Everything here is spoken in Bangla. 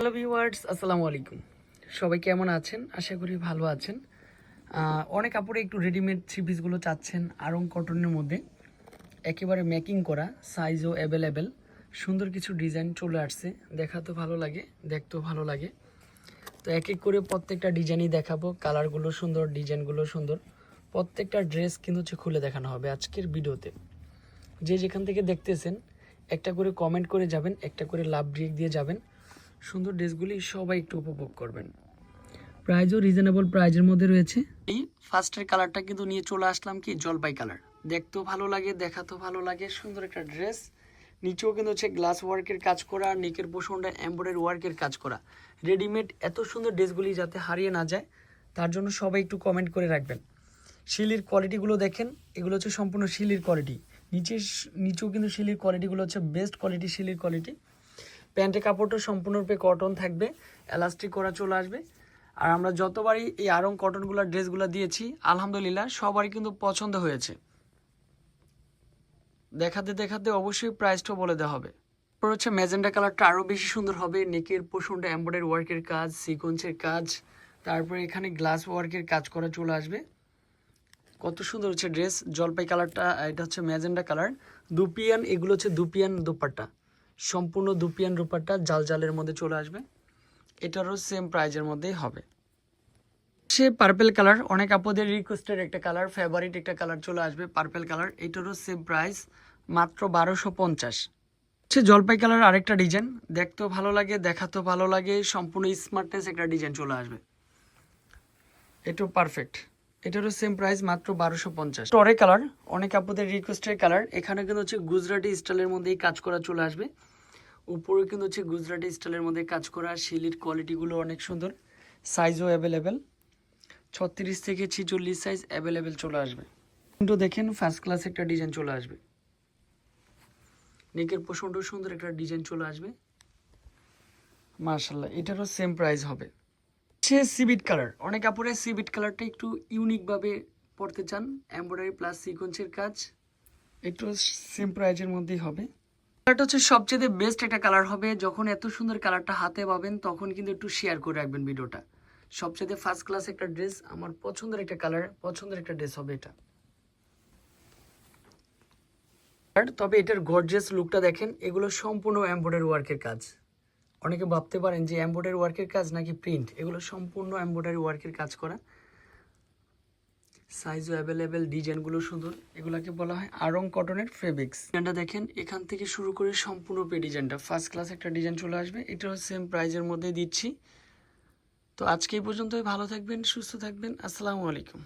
হ্যালো ভিউয়ার্স আসসালামু আলাইকুম সবাই কেমন আছেন? আশা করি ভালো আছেন। অনেক কাপড়ে একটু রেডিমেড থ্রি পিসগুলো চাচ্ছেন আরং কটনের মধ্যে। একেবারে মেকিং করা সাইজও অ্যাভেলেবেল সুন্দর কিছু ডিজাইন চলে আসছে। দেখা তো ভালো লাগে, দেখতেও ভালো লাগে। তো এক এক করে প্রত্যেকটা ডিজাইনই দেখাবো। কালারগুলো সুন্দর ডিজাইনগুলো সুন্দর। প্রত্যেকটা ড্রেস কিন্তু হচ্ছে খুলে দেখানো হবে আজকের ভিডিওতে। যে যেখান থেকে দেখতেছেন, একটা করে কমেন্ট করে যাবেন, একটা করে লাভ ব্রেক দিয়ে যাবেন। সুন্দর ড্রেসগুলি সবাই একটু উপভোগ করবেন। প্রাইজও রিজনেবল প্রাইজের মধ্যে রয়েছে। এই ফার্স্টের কালারটা কিন্তু নিয়ে চলে আসলাম কি, জলপাই কালার দেখতেও ভালো লাগে, দেখাতেও ভালো লাগে, সুন্দর একটা ড্রেস নিচেও কিন্তু হচ্ছে গ্লাস ওয়ার্কের কাজ করা নিকের পোষণটা এমব্রয়ডারি ওয়ার্কের কাজ করা। রেডিমেড এত সুন্দর ড্রেসগুলি যাতে হারিয়ে না যায়, তার জন্য সবাই একটু কমেন্ট করে রাখবেন। শিলির কোয়ালিটিগুলো দেখেন, এগুলো হচ্ছে সম্পূর্ণ শিলির কোয়ালিটি নিচে নিচেও কিন্তু শিলির কোয়ালিটিগুলো হচ্ছে বেস্ট কোয়ালিটি শিলির কোয়ালিটি প্যান্টের কাপড়টা সম্পূর্ণরূপে কটন থাকবে এলাস্টিক করা চলে আসবে। আর আমরা যতবারই এই আরং কটনগুলোর ড্রেসগুলো দিয়েছি, আলহামদুলিল্লাহ সবারই কিন্তু পছন্দ হয়েছে। দেখাতে দেখাতে অবশ্যই প্রাইসটা বলে দেওয়া হবে। তারপর হচ্ছে ম্যাজেন্ডা কালারটা আরও বেশি সুন্দর হবে নেকের পোষণটা এমব্রয়ডারি ওয়ার্কের কাজ সিকোয়েন্সের কাজ, তারপরে এখানে গ্লাস ওয়ার্কের কাজ করা চলে আসবে। কত সুন্দর হচ্ছে ড্রেস জলপাই কালারটা এটা হচ্ছে ম্যাজেন্ডা কালার দুপিয়ান, এগুলো হচ্ছে দুপিয়ান দুপাট্টা। সম্পূর্ণ দুপিয়ান দুপাট্টা জাল জালের মধ্যে চলে আসবে। এটারও সেম প্রাইজের মধ্যেই হবে। সে পার্পেল কালার অনেক আপদের রিকোয়েস্টের একটা কালার ফেভারিট একটা কালার চলে আসবে পার্পেল কালার এটারও সেম প্রাইস মাত্র বারোশো পঞ্চাশ। সে জলপাই কালার আরেকটা ডিজাইন দেখতেও ভালো লাগে, দেখাতেও ভালো লাগে, সম্পূর্ণ স্মার্টনেস একটা ডিজাইন চলে আসবে। এটাও পারফেক্ট এটারও সেম প্রাইস মাত্র বারোশো পঞ্চাশ। টরে কালার অনেক আপুদের রিকোয়েস্টের কালার এখানে কিন্তু হচ্ছে গুজরাটি স্টাইলের মধ্যেই কাজ করা চলে আসবে। উপরে কিন্তু হচ্ছে গুজরাটি স্টাইলের মধ্যে কাজ করা শিলির কোয়ালিটিগুলো অনেক সুন্দর। সাইজও অ্যাভেলেবেল ছত্রিশ থেকে ছিচল্লিশ সাইজ অ্যাভেলেবেল চলে আসবে। কিন্তু দেখেন ফার্স্ট ক্লাস একটা ডিজাইন চলে আসবে। নেকের পোষণটাও সুন্দর একটা ডিজাইন চলে আসবে। মার্শাল্লাহ এটারও সেম প্রাইস হবে। সে সিবিট কালার অনেক কাপড়ে সিবিট কালারটা একটু ইউনিকভাবে পড়তে চান। এমব্রয়ডারি প্লাস সিকোয়েন্সের কাজ একটু সেম প্রাইজের মধ্যেই হবে। কালারটা হচ্ছে সবচেয়ে বেস্ট একটা কালার হবে। যখন এত সুন্দর কালারটা হাতে পাবেন, তখন কিন্তু একটু শেয়ার করে রাখবেন ভিডিওটা সবচেয়ে ফার্স্ট ক্লাস একটা ড্রেস আমার পছন্দের একটা কালার পছন্দের একটা ড্রেস হবে এটা। তবে এটার গর্জিয়াস লুকটা দেখেন, এগুলো সম্পূর্ণ এমব্রয়ডারি ওয়ার্কের কাজ। অনেকে ভাবতে পারেন যে এমব্রয়ডারি ওয়ার্কের কাজ নাকি প্রিন্ট এগুলো সম্পূর্ণ এমব্রয়ডারি ওয়ার্কের কাজ করা। সাইজও অ্যাভেলেবেল ডিজাইনগুলো সুন্দর। এগুলাকে বলা হয় আরং কটনের ফেব্রিক্স ডিজাইনটা দেখেন, এখান থেকে শুরু করে সম্পূর্ণ পে ডিজাইনটা ফার্স্ট ক্লাস একটা ডিজাইন চলে আসবে। এটাও সেম প্রাইজের মধ্যে দিচ্ছি। তো আজকে এই পর্যন্তই। ভালো থাকবেন, সুস্থ থাকবেন। আসসালামু আলাইকুম।